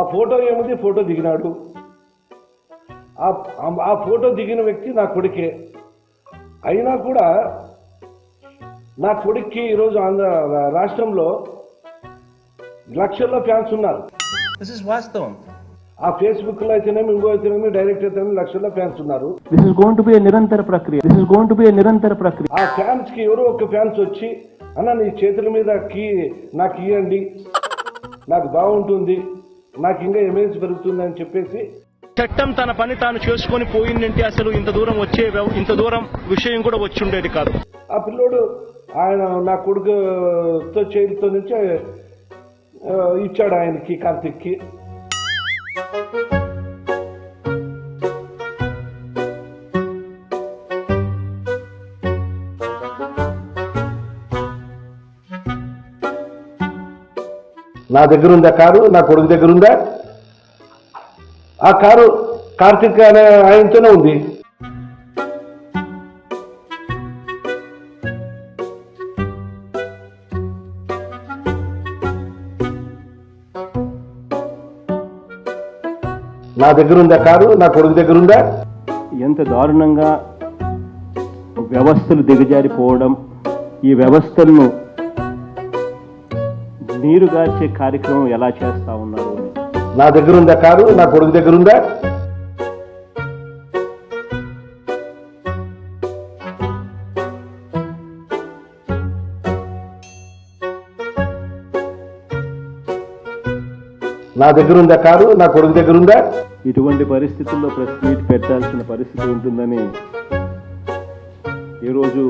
ఆ ఫోటో ఏముంది? ఫోటో దిగినాడు. ఆ ఫోటో దిగిన వ్యక్తి నా కొడుకే. అయినా కూడా నా కొడుక్కి ఈరోజు ఆంధ్ర రాష్ట్రంలో లక్షల్లో ఫ్యాన్స్ ఉన్నారు. దిస్ ఇస్ వాస్తవం. ఆ ఫేస్బుక్లో అయితేనేమి ఇంకో అయితేనేమి డైరెక్ట్ అయితేనేమి లక్షల్లో ఫ్యాన్స్ ఉన్నారు. This is going to be a నిరంతర ప్రక్రియ. This is going to be a నిరంతర ప్రక్రియ. ఆ ఫ్యాన్స్కి ఎవరో ఒక ఫ్యాన్స్ వచ్చి అన్న నీ చేతుల మీద కీ నాకు ఇవ్వండి నాకు బాగుంటుంది. నాకు ఇంకా ఇమేజ్ పెరుగుతుంది అని చెప్పేసి చట్టం తన పని తాను చేసుకొని పోయిందంటే అసలు ఇంత దూరం వచ్చే ఇంత దూరం విషయం కూడా వచ్చి ఉండేది కాదు. ఆ పిల్లోడు ఆయన నా కొడుకుతో చేతితో నుంచి ఇచ్చాడు ఆయనకి కార్తిక్కి. నా దగ్గర ఉందా కారు? నా కొడుకు దగ్గర ఉందా ఆ కారు కార్తిక్ అనే ఆయనతోనే ఉంది. నా దగ్గర ఉందా కారు? నా కొడుకు దగ్గర ఉందా ఎంత దారుణంగా వ్యవస్థలు దిగజారిపోవడం ఈ వ్యవస్థలను నీరుగార్చే కార్యక్రమం ఎలా చేస్తా ఉన్నారు? నా దగ్గర ఉందా కారు? నా కొడుకు దగ్గర ఉందా నా దగ్గర ఉందా కారు? నా కొడుకు దగ్గర ఉందా ఇటువంటి పరిస్థితుల్లో ప్రెస్ మీట్ పెట్టాల్సిన పరిస్థితి ఉంటుందని ఏ రోజు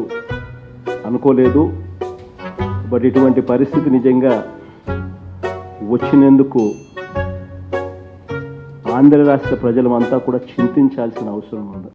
అనుకోలేదు. బట్ ఇటువంటి పరిస్థితి నిజంగా వచ్చినందుకు ఆంధ్ర రాష్ట్ర ప్రజలమంతా కూడా చింతించాల్సిన అవసరం ఉంది.